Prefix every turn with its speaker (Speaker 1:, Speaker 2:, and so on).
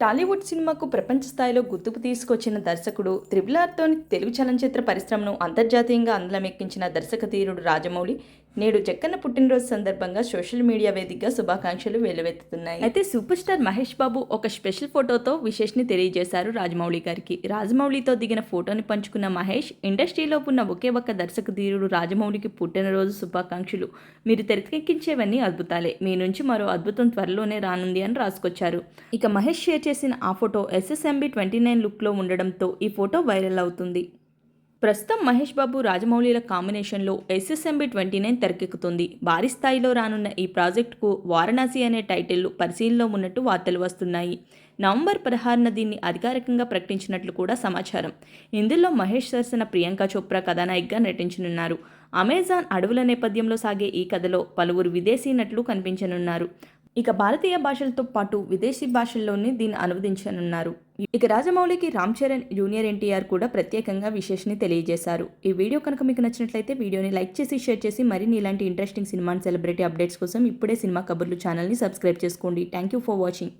Speaker 1: టాలీవుడ్ సినిమాకు ప్రపంచ స్థాయిలో గుర్తుకు తీసుకొచ్చిన దర్శకుడు త్రిబుల్ ఆర్తోని తెలుగు చలనచిత్ర పరిశ్రమను అంతర్జాతీయంగా అందలమెక్కించిన దర్శక తీరుడు రాజమౌళి నేడు జక్కన్న పుట్టినరోజు సందర్భంగా సోషల్ మీడియా వేదికగా శుభాకాంక్షలు వెలువెత్తుతున్నాయి. అయితే సూపర్ స్టార్ మహేష్ బాబు ఒక స్పెషల్ ఫోటోతో విశేష్ని తెలియజేశారు రాజమౌళి గారికి. రాజమౌళితో దిగిన ఫోటోని పంచుకున్న మహేష్ ఇండస్ట్రీలో ఉన్న ఒకే ఒక్క దర్శక ధీరుడు రాజమౌళికి పుట్టినరోజు శుభాకాంక్షలు. మీరు తెరకెక్కించేవన్నీ అద్భుతాలే. మీ నుంచి మరో అద్భుతం త్వరలోనే రానుంది అని రాసుకొచ్చారు. ఇక మహేష్ షేర్ చేసిన ఆ ఫోటో ఎస్ఎస్ఎంబి ట్వంటీ నైన్ లుక్లో ఉండడంతో ఈ ఫోటో వైరల్ అవుతుంది. ప్రస్తుతం మహేష్ బాబు రాజమౌళిల కాంబినేషన్లో ఎస్ఎస్ఎంబి ట్వంటీ నైన్ తెరకెక్కుతుంది. భారీ స్థాయిలో రానున్న ఈ ప్రాజెక్టుకు వారణాసి అనే టైటిల్ పరిశీలనలో ఉన్నట్టు వార్తలు వస్తున్నాయి. నవంబర్ పదహారున దీన్ని అధికారికంగా ప్రకటించినట్లు కూడా సమాచారం. ఇందులో మహేష్ సరసన ప్రియాంక చోప్రా కథానాయికగా నటించనున్నారు. అమెజాన్ అడవుల నేపథ్యంలో సాగే ఈ కథలో పలువురు విదేశీ నటులు కనిపించనున్నారు. ఇక భారతీయ భాషలతో పాటు విదేశీ భాషల్లోనే దీన్ని అనువదించనున్నారు. ఇక రాజమౌళికి రామ్ చరణ్ జూనియర్ ఎన్టీఆర్ కూడా ప్రత్యేకంగా విశేషని తెలియజేశారు. ఈ వీడియో కనుక మీకు నచ్చినట్లయితే వీడియోని లైక్ చేసి షేర్ చేసి మరిన్ని ఇలాంటి ఇంట్రెస్టింగ్ సినిమా సెలబ్రిటీ అప్డేట్స్ కోసం ఇప్పుడే సినిమా కబుర్లు ఛానల్ని సబ్స్క్రైబ్ చేసుకోండి. Thank you for watching